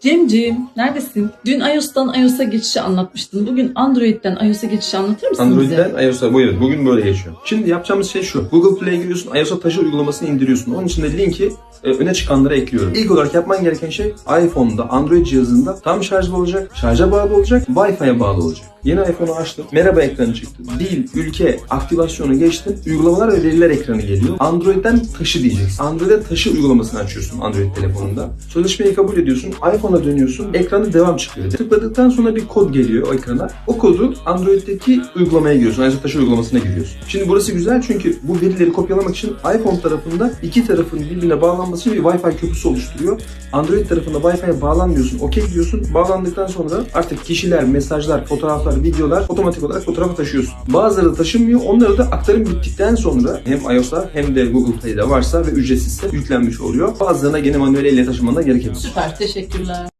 Cemciğim neredesin? Dün iOS'tan iOS'a geçişi anlatmıştın. Bugün Android'den iOS'a geçişi anlatır mısın bize? Android'den iOS'a bu evet bugün böyle geçiyor. Şimdi yapacağımız şey şu. Google Play'e giriyorsun, iOS'a taşı uygulamasını indiriyorsun. Onun için de linki e, öne çıkanlara ekliyorum. İlk olarak yapman gereken şey iPhone'da, Android cihazında tam şarjlı olacak, şarja bağlı olacak, Wi-Fi'ye bağlı olacak. Yeni iPhone'u açtım. Merhaba ekranı çıktı. Dil, ülke, aktivasyonu geçtim. Uygulamalar ve veriler ekranı geliyor. Android'den taşı diyeceksin. Android'e taşı uygulamasını açıyorsun Android telefonunda. Sözleşmeyi kabul ediyorsun. iPhone'a dönüyorsun. Ekranda devam çıkıyor. Tıkladıktan sonra bir kod geliyor o ekrana. O kodu Android'deki uygulamaya giriyorsun. iOS taşı uygulamasına giriyorsun. Şimdi burası güzel çünkü bu verileri kopyalamak için iPhone tarafında iki tarafın birbirine bağlanması bir Wi-Fi köprüsü oluşturuyor. Android tarafında Wi-Fi'ye bağlanmıyorsun. Okey diyorsun. Bağlandıktan sonra artık kişiler, mesajlar, fotoğraflar, videolar otomatik olarak fotoğrafa taşıyorsun. Bazıları taşınmıyor. Onları da aktarım bittikten sonra hem iOS'a hem de Google Play'de varsa ve ücretsizse yüklenmiş oluyor. Bazılarına gene manuel elle taşımandan gerekebilir. Süper teşekkürler.